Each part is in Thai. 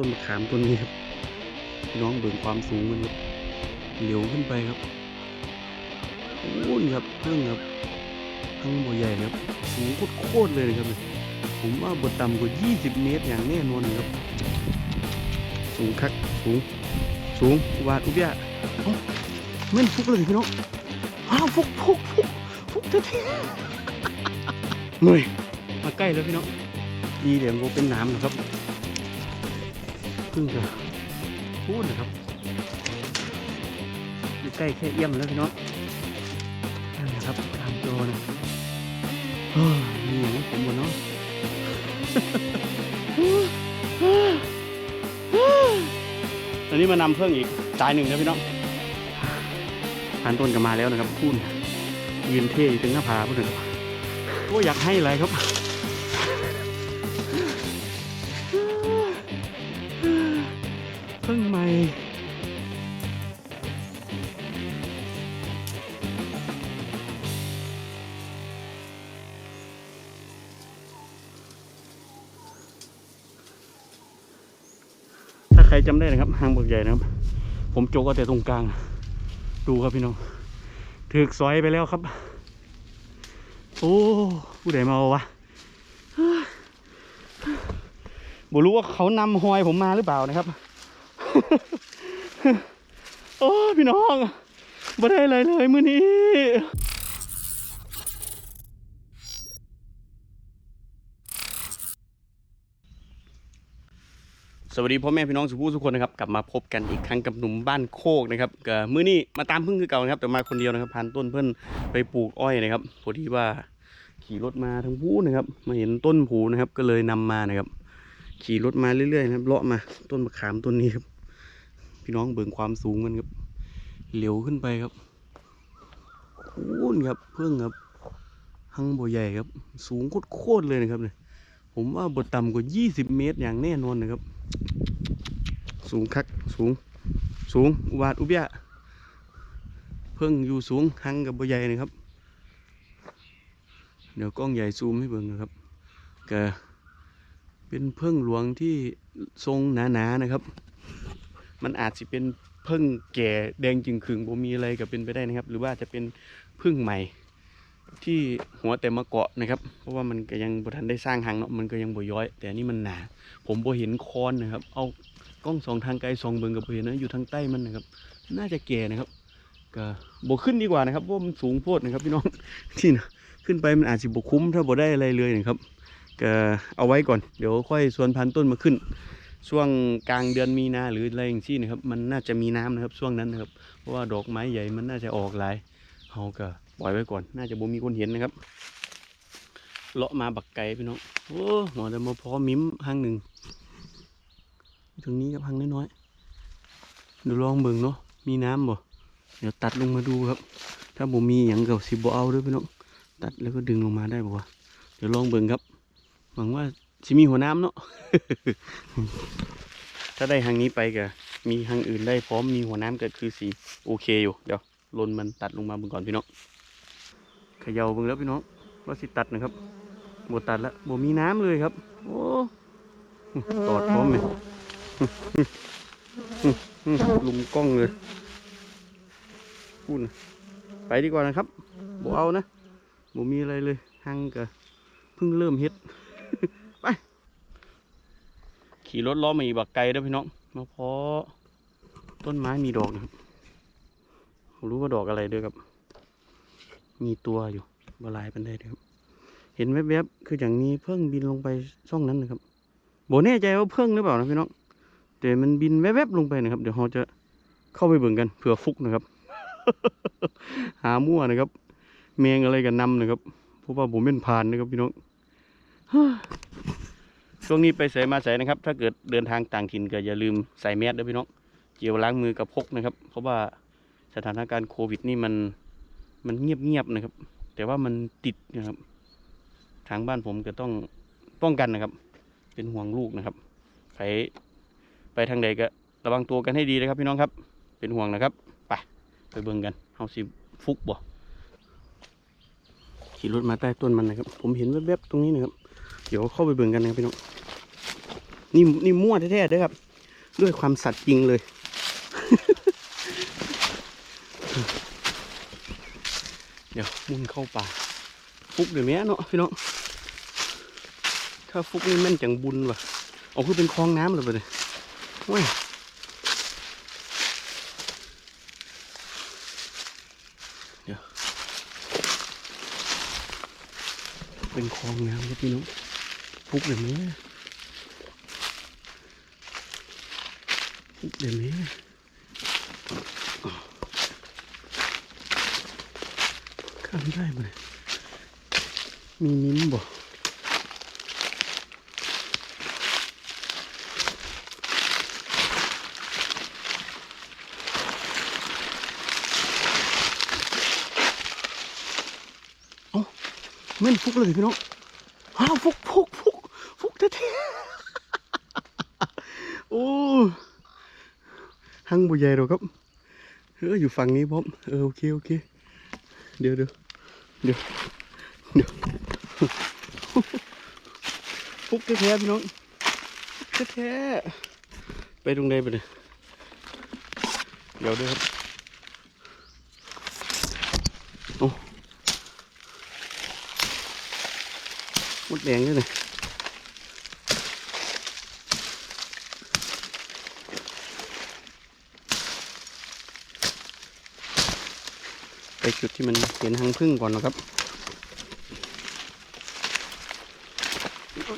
ต้นมะขามต้นนี้ครับน้องเบิ่งความสูงมันครับเหลียวขึ้นไปครับโอ้ยครับเพิ่งครับทั้งบัวใหญ่ครับสูงโคตรเลยนะครับเนี่ยผมว่าบทต่ำกว่า 20 เมตรอย่างแน่นอนเลยครับ สูงคักสูง สูงวาดอุบยะเอ้าแม่นฟุกเลยพี่น้องอ้าวฟุกฟุกฟุกฟุกแท้ๆเฮ้ยมาใกล้แล้วพี่น้องดีเดี๋ยวมันเป็นน้ำนะครับ พิ่งจะพูดนะครับอยู่ใกล้แค่เอี้ยมแล้วพี่น้องนั่นนะครับตามโจนะเฮ้ยมีอย่างนี้ผมบนเนาะตอนนี้มานำเพิ่งอีกสายหนึ่งนะพี่น้องพันต้นก็มาแล้วนะครับพูนยืนเท่อยู่ถึงหน้าผาพูดนะครับโอ้อยากให้อะไรครับ ใครจำได้นะครับหางบกใหญ่นะครับ ผมโจกเอาแต่ตรงกลาง ดูครับพี่น้องถึกซอยไปแล้วครับ โอ้ผู้ใดมาเอาวะบ่รู้ว่าเขานำหอยผมมาหรือเปล่านะครับ โอ้ พี่น้องบ่ได้อะไรเลยมื้อนี้ สวัสดีพ่อแม่พี่น้องสุภูทุกคนนะครับกลับมาพบกันอีกครั้งกับหนุ่มบ้านโคกนะครับก็มื้อนี้มาตามพึ่งคือเก่านะครับ แต่มาคนเดียวนะครับพันต้นเพื่อนไปปลูกอ้อยนะครับพอดีว่าขี่รถมาทางภูนะครับ มาเห็นต้นผูนะครับก็เลยนำมานะครับ ขี่รถมาเรื่อยๆนะครับเลาะมาต้นมะขามต้นนี้ครับ พี่น้องเบิ่งความสูงมันครับเหลียวขึ้นไปครับโอ้นครับเพิ่งครับหังบัวใหญ่ครับ สูงโคตรเลยนะครับเนี่ยผมว่าบทต่ำกว่า 20 เมตรอย่างแน่นอนนะครับ สูงคักสูงสูงอุบาทอุบยะเพิ่งอยู่สูงหังกับบใหญ่นะครับ เดี๋ยวกล้องใหญ่ซูมให้เบิ่งนะครับก็เป็นเพิ่งหลวงที่ทรงหนาๆนะครับ มันอาจจะเป็นเพิ่งแก่แดงจึงขึงบ่มีอะไรก็เป็นไปได้นะครับ หรือว่าจะเป็นพึ่งใหม่ ที่หัวแต่มาเกาะนะครับ เพราะว่ามันก็ยังบ่ทันได้สร้างหังเนาะมันก็ยังบ่ย้อย แต่อันนี่มันหนา ผมบ่เห็นคอนนะครับ เอากล้องสองทางไกลสองเบิงกับบ่เห็นนะอยู่ทางใต้มันนะครับ น่าจะแก่นะครับก็บ่ขึ้นดีกว่านะครับเพราะมันสูงโพดนะครับพี่น้องที่นะขึ้นไปมันอาจสิบ่คุ้มถ้าบ่ได้อะไรเลยนะครับก็เอาไว้ก่อนเดี๋ยวค่อยสวนพันธุ์ต้นมาขึ้น ช่วงกลางเดือนมีนาหรืออะไรอย่างที่นะครับ มันน่าจะมีน้ำนะครับช่วงนั้นนะครับเพราะว่าดอกไม้ใหญ่มันน่าจะออกหลายเขาก็ ปล่อยไว้ก่อน น่าจะบ่มีคนเห็นนะครับ เลาะมาบักไก่พี่น้อง โอ้หมอจะมาพอมิ้มหางหนึ่งถึงนี้กับหางน้อยๆเดี๋ยวลองเบิ่งเนาะ มีน้ำบ่ เดี๋ยวตัดลงมาดูครับ ถ้าบ่มีอย่างเก่าสิบ่เอาด้วยพี่น้อง ตัดแล้วก็ดึงลงมาได้บ่วะเดี๋ยวลองเบิ่งครับ หวังว่าสิมีหัวน้ำเนาะ ถ้าได้ทางนี้ไปก็มีทางอื่นได้พร้อมมีหัวน้ำเกิดคือสีโอเคอยู่ เดี๋ยวลนมันตัดลงมาเบิ่งก่อนพี่น้อง ย่าเบิ่งแล้วพี่น้องว่าสิตัดนะครับบตัดแล้วบ่มีน้ำเลยครับ โอ้ตอดพร้อมเลยลุมกล้องเลยพูดนะไปดีกว่านะครับบ่เอานะบ่มีอะไรเลยหังก็เพิ่งเริ่มเฮ็ดไป ขี่รถล้อมาอีบักไกลด้อพี่น้องมาเพาะต้นไม้มีดอกนะครับผมรู้ว่าดอกอะไรเด้วยครับ มีตัวอยู่บลายเปันได้เด้อครับ เห็นแวบๆคืออย่างนี้เพิ่งบินลงไปช่องนั้นนะครับโบแน่ใจว่าเพิ่งหรือเปล่านะพี่น้องแต่มันบินแวบๆลงไปนะครับ เดี๋ยวเราจะเข้าไปเบิ่งกันเผื่อฟุกนะครับ หามั่วนะครับแมงอะไรกันนำนะครับเพราะว่าผมเป็นพรานนะครับพี่น้องช่วงนี้ไปใส่มาใส่นะครับ ถ้าเกิดเดินทางต่างถิ่นก็อย่าลืมใส่แมสด้วยพี่น้องเกี่ยวล้างมือกับพกนะครับ เพราะว่าสถานการณ์โควิดนี่มัน มันเงียบๆนะครับ แต่ว่ามันติดนะครับ ทางบ้านผมก็ต้องป้องกันนะครับ เป็นห่วงลูกนะครับไปไปทางใดก็ระวังตัวกันให้ดีนะครับพี่น้องครับ เป็นห่วงนะครับไปไปเบิ่งกันเฮาสิฟุกบ่ขี่รถมาใต้ต้นมันนะครับ ผมเห็นแวบๆตรงนี้นะครับ เดี๋ยวเข้าไปเบิ่งกันนะครับพี่น้องนี่นี่มั่วแท้ๆเด้ยครับ ด้วยความสัตย์จริงเลย ดี๋ยวมุนเข้าป่าฟุกเดี๋ยวแม่เนาะพี่น้องถ้าฟุกนี่แม่นจังบุญว่ะเอาคือเป็นคลองน้ำเลยไปเลยโอ้ยเดี๋ยวเป็นคลองน้ำครับพี่น้องฟุกเดี๋ยวแม่ฟุกเดี๋ยวแม่ ข้ามได้ไหมมีมิ้นบ่แม่นฟุกเลยพี่น้องอ้าวฟุกฟุกฟุกฟุกแท้ๆโอ้หังบุใหญ่หรอกครับ เอออยู่ฝั่งนี้พร้อมเออโอเคโอเค เดี๋ยวเดี๋ยว เดี๋ยวเดี๋ยวปุ๊บแท้ๆพี่น้องแท้ๆไปตรงไหนไปเลยเดี๋ยวด้วยครับโอ้มดแดงด้วยนะ จุดที่มันเห็นหางพึ่งก่อนนะครับ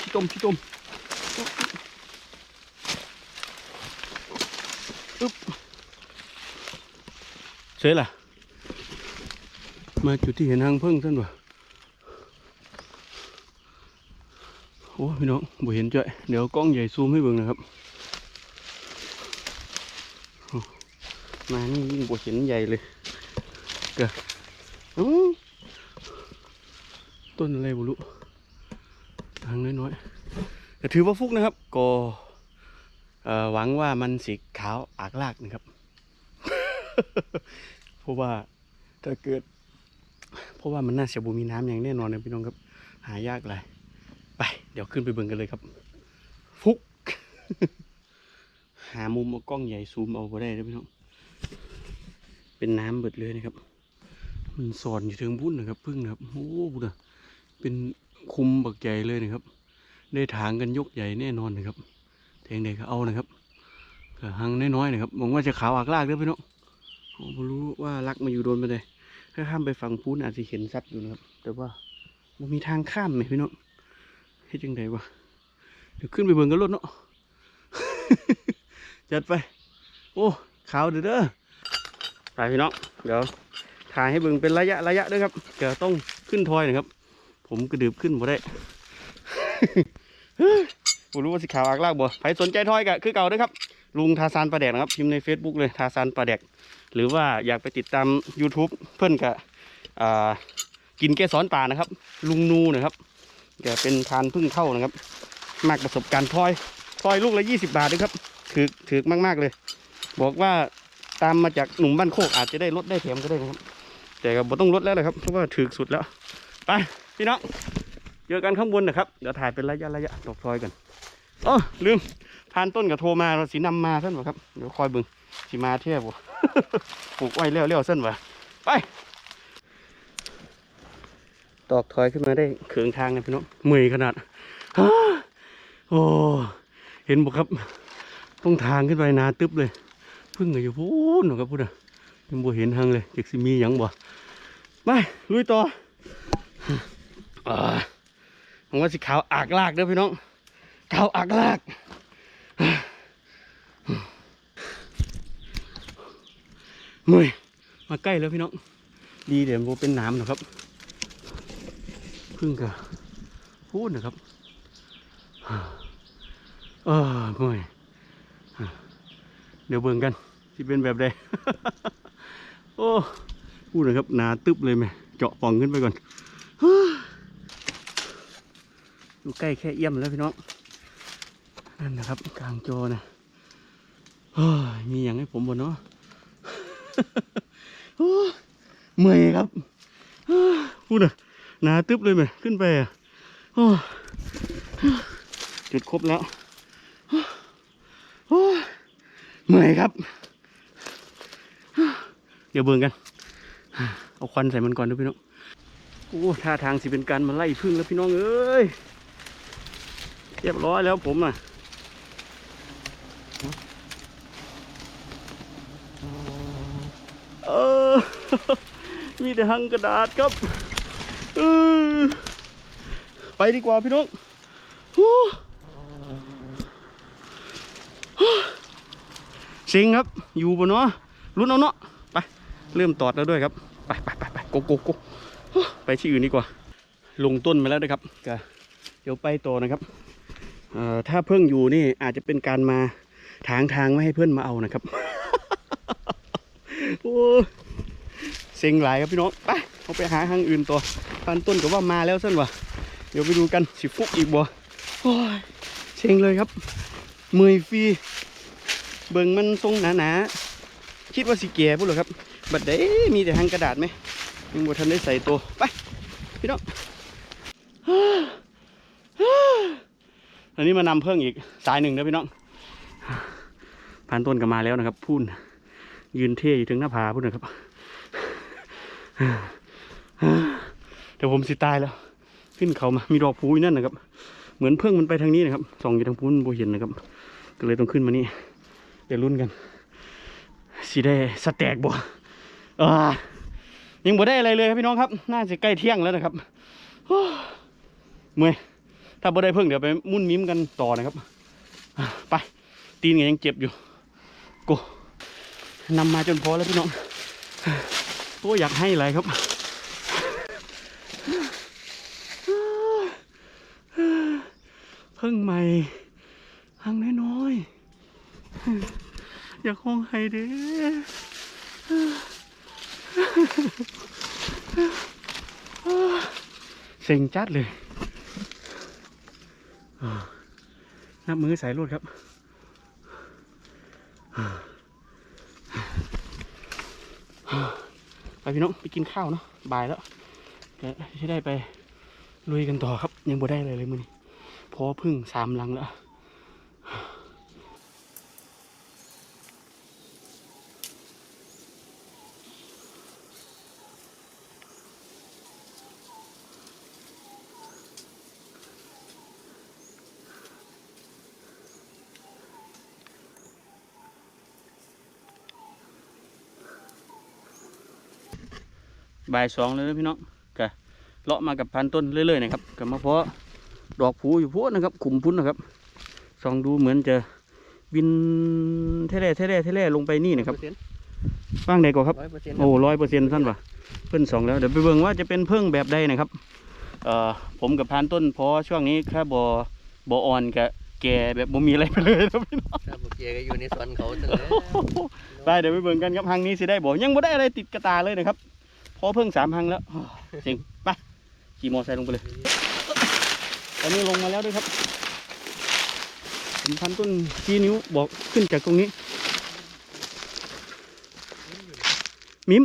ขี้ต้มขี้ต้มอึ๊บเสร็จละมาจุดที่เห็นหางพึ่งท่านวะโอ้พี่น้องบ่เห็นจ้ะเดี๋ยวกล้องใหญ่ซูมให้เบิ่งนะครับโอ้มานี่ยิ่งบ่เห็นใหญ่เลยเกิดอื้อต้นอะไรบ่รู้ทางน้อยๆแต่ถือว่าฟุกนะครับ ก็หวังว่ามันสีขาวอากลากนะครับ เพราะว่าถ้าเกิด เพราะว่ามันน่าจะบ่มีน้ำอย่างแน่นอนนะพี่น้องครับ หายากเลยไป เดี๋ยวขึ้นไปเบิ่งกันเลยครับ ฟุก หามุมเอากล้องใหญ่ซูมเอาก็ได้นะพี่น้อง เป็นน้ำเบิดเลยนะครับ สอนอยู่ถึงพุ่นนะครับพึ่งนะครับโอ้บุนะเป็นคุมบักใหญ่เลยนะครับ ได้ถางกันยกใหญ่แน่นอนนะครับแทงเด็กเอานะครับก็หังน้อยๆนะครับหวังว่าจะขาวอักลากเด้วยพี่น้องโอ้ไม่รู้ว่ารักมาอยู่โดนไปเลยถ้าข้ามไปฝั่งพูนอาจจะเห็นสัตว์อยู่นะครับ แต่ว่ามันมีทางข้ามไหมพี่น้องเฮ็ดจังไดวะเดี๋ยวขึ้นไปเบิ่งกันรถเนาะจัดไป โอ้ขาวเด้อเด้อไปพี่น้องเดี๋ยว ถ่ายให้เบิ่งเป็นระยะระยะด้วยครับเดี๋ต้องขึ้นทอยนะครับ ผมกระดืบขึ้นบ่ได้ผมรู้ว่าสิขาวอากลากบ่ใครสนใจทอยกะคือเก่าด้วยครับ ลุงทาซานปลาแดกนะครับ พิมพ์ใน Facebook เลยทาซานปลาแดก หรือว่าอยากไปติดตาม YouTube เพื่อนกะอ่ากินแกสอนป่านะครับ ลุงนูนะครับแกเป็นทานพึ่งเข้านะครับ มากประสบการณ์ทอยทอยลูกละยี่สิบาทด้วยครับถือถือมากๆเลย บอกว่าตามมาจากหนุ่มบ้านโคกอาจจะได้ลดได้แถมก็ได้นะครับ แต่ก็บ่ต้องลดแล้วเลยครับเพราะว่าถือสุดแล้ว ไปพี่น้องเจอกันข้างบนนะครับ เดี๋ยวถ่ายเป็นระยะระยะดอกทอยกันอ๋อลืมพานต้นกับโทรมาเราสีนำมาท่านวะครับเดี๋ยวคอยบึงสีมาเทียบวะปลูกไว้เลี้ยวๆเส้นวะไปตอกถอยขึ้นมาได้เขืองทางเลยพี่น้องเมื่อยขนาดฮ่าโอ้เห็นบอกครับ ต้องทางขึ้นไปนาตึ๊บเลยเพึ่งอยู่พูดหนูครับพูดอะ ยังบ่เห็นทางเลยจากสิมีหยังบ่ไปลุยต่ออ่าผมว่าสิขาวอากลากเด้อพี่น้องขาวอากลากมือยมาใกล้แล้วพี่น้องดีเดี๋ยวโบเป็นน้ำนะครับพึ่งกะพูดนะครับเออเมื่อยเดี๋ยวเบิ่งกันที่เป็นแบบใด โอ้พูดนะครับหนาตึบเลยไหมเจาะป่องขึ้นไปก่อนอยู่ใกล้แค่เอี้ยมแล้วพี่น้องนั่นนะครับกลางจอนะมีอย่างให้ผมบ่เนาะเมื่อยครับพูดอะหนาตึ๊บเลยไหมขึ้นไปอะจุดครบแล้วเมื่อยครับ เดี๋ยวเบิ่งกัน เอาควันใส่มันก่อนดูพี่น้องโอ้ท่าทางสิเป็นการมาไล่พึ่งแล้วพี่น้องเอ้ยเรียบร้อยแล้วผมอะเออ มีแต่หังกระดาษครับออไปดีกว่าพี่น้องฮู้ฮู้เซ็งครับ อยู่บนเนาะลุ้นเอาเนาะ เริ่มตอดแล้วด้วยครับ ไปไปไปไปโกโกโกฮู้ไปที่อื่นดีกว่า ลงต้นมาแล้วนะครับก็เดี๋ยวไปต่อนะครับเอ่อถ้าเพิ่งอยู่นี่อาจจะเป็นการมาทางทางไม่ให้เพื่อนมาเอานะครับโอ้เซ็งหลายครับพี่น้องไปเอาไปหาทางอื่นต่อพันต้นก็ว่ามาแล้วสั้นวะเดี๋ยวไปดูกันสิฟุกอีกบ่โอ้ยเซ็งเลยครับเมอยฟรีเบิ่งมันทรงหนาๆคิดว่าสิแก่พุ่นเหรอครับ บัดเด้มีแต่ทางกระดาษไหมยังบ่ทันได้ใส่ตัว ไป พี่น้องอันนี้มานำเพิ่งอีกสายหนึ่งนะพี่น้องพันต้นก็มาแล้วนะครับ พูนยืนเท่อยู่ถึงหน้าผาพุ่นนะครับเดี๋ยวผมสิตายแล้ว ขึ้นเขามามีดอกพูอยู่นั่นนะครับ เหมือนเพิ่งมันไปทางนี้นะครับส่องอยู่ทางพูนโบเห็นนะครับ ก็เลยต้องขึ้นมานี่เดี๋ยวรุ่นกันสิได้สแต็กบ่ ยังบ่ได้อะไรเลยครับพี่น้องครับ น่าจะใกล้เที่ยงแล้วนะครับเมื่อยถ้าบ่ได้เพิ่งเดี๋ยวไปมุ่นมิ้มกันต่อนะครับไปตีนก็ยังเจ็บอยู่โกนำมาจนพอแล้วพี่น้องโอ้อยากให้อะไรครับเพิ่งใหม่หังน้อยๆอยากห้องไฮเด้อ เซ็งจัดเลยนับมือใส่รวดครับไปพี่น้องไปกินข้าวเนาะบ่ายแล้วจะได้ไปลุยกันต่อครับ ยังบ่ได้เลยเลยมือนี้พราะว่าพึ่งสามลังแล้ว บ่ายสองเลยนะพี่น้องกะเลาะมากับพันต้นเรื่อยๆนะครับกับมะเพาะดอกผูอยู่พวกนะครับขุมพุ้นนะครับส่องดูเหมือนจะบินเท่ๆเท่ๆเท่ๆลงไปนี่นะครับว่างใดก่อนครับร้อยเปอร์เซ็นต์โอ้ร้อยเปอร์เซ็นต์ท่านปะเพิ่นสองแล้วเดี๋ยวไปเบิ่งว่าจะเป็นเพิ่งแบบใดนะครับเอ่อผมกับพันต้นเพราะช่วงนี้แค่บอบออ่อนกับแก่แบบบ่มีอะไรไปเลยนะพี่น้องถ้าบุกเจก็อยู่ในสวนเขาตั้งแต่ไปเดี๋ยวไปเบิ่งกันครับหังนี้สิได้บ่ยังบ่ได้อะไรติดกระตาเลยนะครับเพอเพิ่งสามหังแล้วเจ๋งไปขี่มอไซค์ลงไปเลย ตอนนี้ลงมาแล้วด้วยครับผมพันต้นชี้นิ้วบอกขึ้นจากตรงนี้ มิม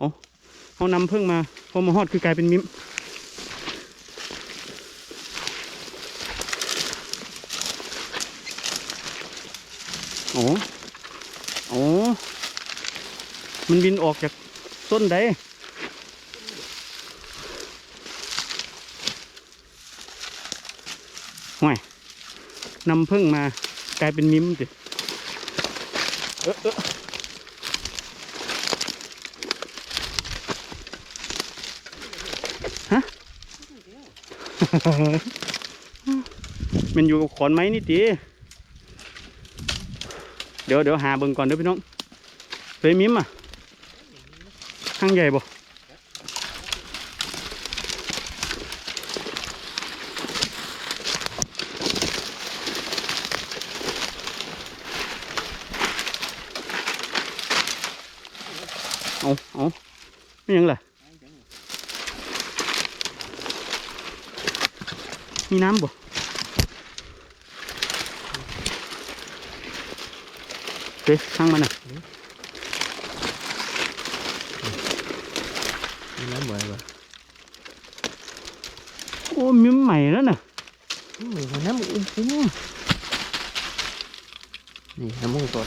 อ๋อเขานำเพิ่งมาพอมาฮอดคือกลายเป็นมิมโอ้โอ้มันบินออกจาก ต้นใดห่วยนำพึ่งมากลายเป็นมิมสิเออเออฮะมันอยู่กับขอนไม้นี่ตีเดี๋ยวเดี๋ยวหาเบิ่งก่อนเด้อพี่น้องเคยมิมอะางใหญ่บ่เอาเอาไม่ยังล่ะมีน้ำบ่เฮ้ยข้างมันอะ มีน้ำเหมือนวะ โอ้ มีใหม่แล้วน่ะมีน้ำอุ่นจริงนี่น้ำมูกสด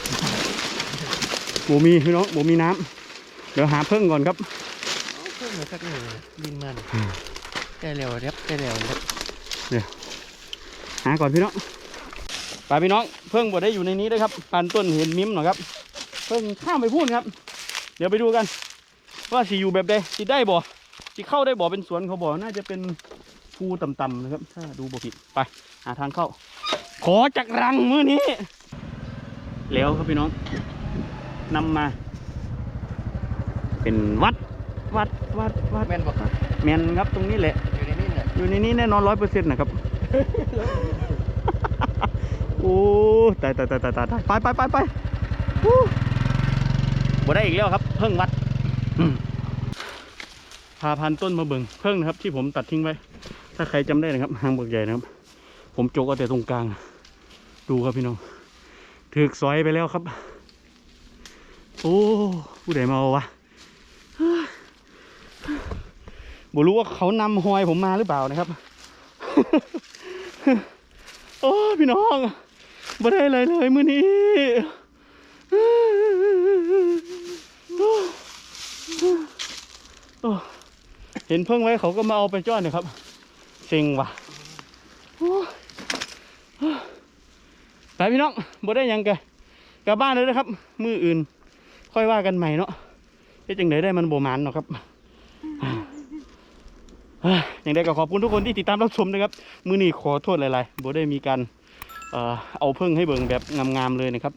บ่มีพี่น้องบ่มีน้ำเดี๋ยวหาเพิ่งก่อนครับเอาเพิ่มมาสักหนึ่งบินมันแก่เร็วเรียบแก่เร็วเรียบหาก่อนพี่น้องไปพี่น้องเพิ่งบ่ได้อยู่ในนี้ด้วยครับปันต้นเห็นมิมหน่อยครับ เพิ่งข้ามไปพูดครับ เดี๋ยวไปดูกัน ว่าสิอยู่แบบใดสิได้บ่สิเข้าได้บ่เป็นสวนเขาบ่น่าจะเป็น ภูต่ำๆนะครับ ถ้าดูบ่ผิดไป หาทางเข้า ขอจากรังมือนี้ แล้วครับพี่น้องนำมา เป็นวัดวัดวัดวัดแม่นบอกครับแมนครับตรงนี้แหละ อยู่ในนี่เนี่ยอยู่ในนี้แน่นอนร้อยเปอร์เซ็นต์นะครับ โอ้ตายตายตายตายตายไปไปไปไปฮู้บ่ได้อีกแล้วครับ เพิ่งวัดอืมพาพันต้นมาเบิ่งเพิ่งนะครับ ที่ผมตัดทิ้งไว้ ถ้าใครจำได้นะครับหางเบิกใหญ่นะครับ ผมโจกเอาแต่ตรงกลาง ดูครับพี่น้องถึกซอยไปแล้วครับ โอ้ผู้ใดมาเอาวะบ่รู้ว่าเขานำหอยผมมาหรือเปล่านะครับ โอ้พี่น้องบ่ได้เลยเลยมื้อนี้เห็นเพิ่งไว้เขาก็มาเอาไปจ้อนนี่ยครับ เซ็งว่ะโอ้ไปพี่น้องบ่ได้ยังกะกลับบ้านเลยนะครับ มืออื่น ค่อยว่ากันใหม่เนาะเฮ็ดจังไดได้มันโบมานเนาะครับอย่างไรก็ขอบคุณทุกคนที่ติดตามรับชมนะครับ มือนี้ขอโทษหลายๆบ่ได้มีการเอ่อเอาเพิ่งให้เบิ่งแบบงามๆเลยนะครับ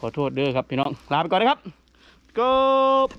ขอโทษเด้อครับพี่น้อง ลาไปก่อนนะครับกบ